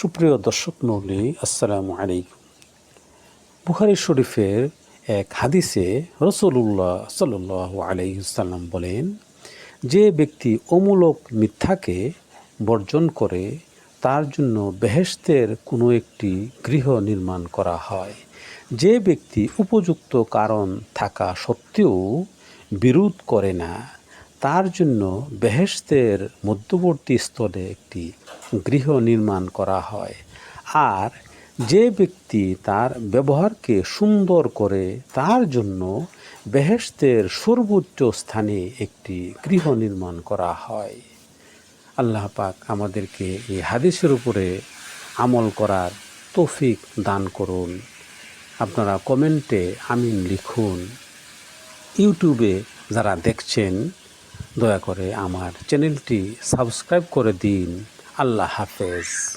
সুপ্রিয় দর্শক মৌলী আসসালামু আলাইকুম। বুখারি শরীফের এক হাদিসে রসুল্লাহ সাল্লাহ আলাইসাল্লাম বলেন, যে ব্যক্তি অমূলক মিথ্যাকে বর্জন করে, তার জন্য বেহেশতের কোনো একটি গৃহ নির্মাণ করা হয়। যে ব্যক্তি উপযুক্ত কারণ থাকা সত্ত্বেও বিরোধ করে না তার জন্য বেহেশতের মধ্যবর্তী স্তরে একটি গৃহ নির্মাণ করা হয়। আর যে ব্যক্তি তার ব্যবহারকে সুন্দর করে তার জন্য বেহেশতের সর্বোচ্চ স্থানে একটি গৃহ নির্মাণ করা হয়। আল্লাহ পাক আমাদেরকে এই হাদিসের উপরে আমল করার তৌফিক দান করুন। আপনারা কমেন্টে আমিন লিখুন। ইউটিউবে যারা দেখছেন দয়া করে আমার চ্যানেলটি সাবস্ক্রাইব করে দিন। আল্লাহ হাফেজ।